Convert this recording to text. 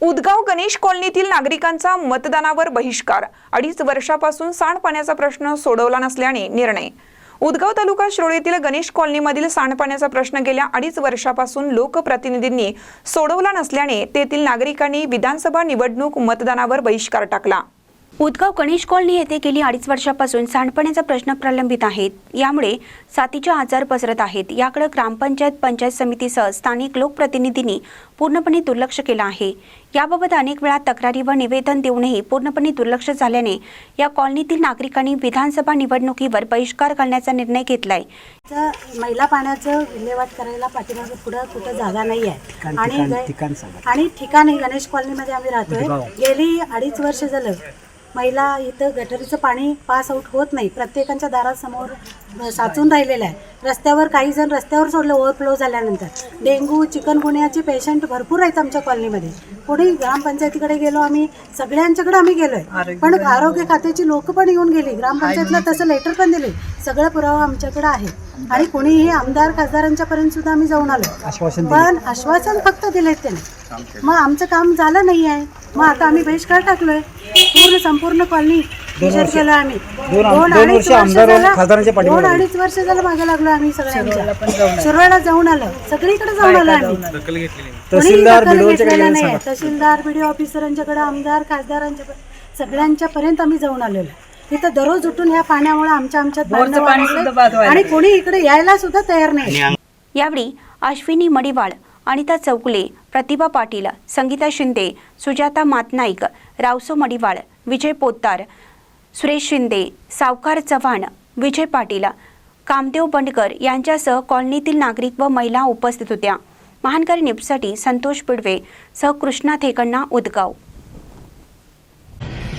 उदगाव गणेश कॉलनीतील नागरिकांचा मतदानावर बहिष्कार. अडीच वर्षापासून सांडपाण्याचा प्रश्न सोडवला नसल्याने निर्णय. उदगाव तालुका श्रोळीतील गणेश कॉलनीमधील सांडपाण्याचा प्रश्न गेल्या अडीच वर्षापासून लोकप्रतिनिधींनी सोडवला नसल्याने तेथील नागरिकांनी विधानसभा निवडणूक मतदानावर बहिष्कार टाकला. उदगाव गणेश कॉलनी येथे गेली अडीच वर्षापासून सांडपाण्याचा प्रश्न प्रलंबित आहे. यामुळे साथीचे आजार पसरत आहेत. याकडे ग्रामपंचायत पंचायत समितीसह स्थानिक लोकप्रतिनिधींनी पूर्णपणे दुर्लक्ष केलं आहे. याबाबत अनेक वेळा तक्रारी व निवेदन देऊनही पूर्णपणे दुर्लक्ष झाल्याने या कॉलनीतील नागरिकांनी विधानसभा निवडणुकीवर बहिष्कार घालण्याचा निर्णय घेतलाय. मैला पाण्याचं विल्हेवाट करायला पाठीमागे पुढं कुठं जागा नाही आहे. आणि आणि ठिकाणी गणेश कॉलनीमध्ये आम्ही राहतोय. गेली अडीच वर्ष झालं. महिला इथं गटरीचं पाणी पास आऊट होत नाही. प्रत्येकाच्या दारासमोर साचून राहिलेलं आहे. रस्त्यावर काही जण रस्त्यावर सोडलं ओव्हरफ्लो झाल्यानंतर. डेंग्यू चिकनगुन्ह्याचे पेशंट भरपूर आहेत आमच्या कॉलनीमध्ये. पुढे ग्रामपंचायतीकडे गेलो आम्ही सगळ्यांच्याकडे आम्ही गेलोय. पण आरोग्य खात्याची लोक पण येऊन गेली. ग्रामपंचायतला तसं लेटर पण दिले. सगळं पुरावा आमच्याकडे आहे. आणि कोणीही आमदार खासदारांच्या पर्यंत सुद्धा आम्ही जाऊन आलो पण आश्वासन फक्त दिलेत त्याने. मग आमचं काम झालं नाही आहे मग आता आम्ही बहिष्कार टाकलोय. पूर्ण संपूर्ण कॉलनी विजय केलं आम्ही. दोन अडीच वर्ष झालं दोन अडीच वर्ष झालं मागे लागलो आम्ही सगळ्यांच्या. शिरवाडा जाऊन आलो. सगळीकडे जाऊन आलो आम्ही. तहसीलदार नाही. आहे. तहसीलदार बीडीओ ऑफिसरांच्याकडे आमदार खासदारांच्या सगळ्यांच्या पर्यंत आम्ही जाऊन आलेलो. इथं दररोज उठून ह्या पाण्यामुळे आमच्या आमच्यात भांडणं वाढले. आणि कोणी इकडे यायला सुद्धा तयार नाही. यावेळी अश्विनी मडिवाळ अनिता चौगुले प्रतिभा पाटील संगीता शिंदे सुजाता मातनाईक रावसो मडिवाळ विजय पोतार सुरेश शिंदे सावकार चव्हाण विजय पाटील कामदेव बंडकर यांच्यासह कॉलनीतील नागरिक व महिला उपस्थित होत्या. महानकारी निपसाठी संतोष पिडवे सह कृष्णा थेकण्णा उदगाव.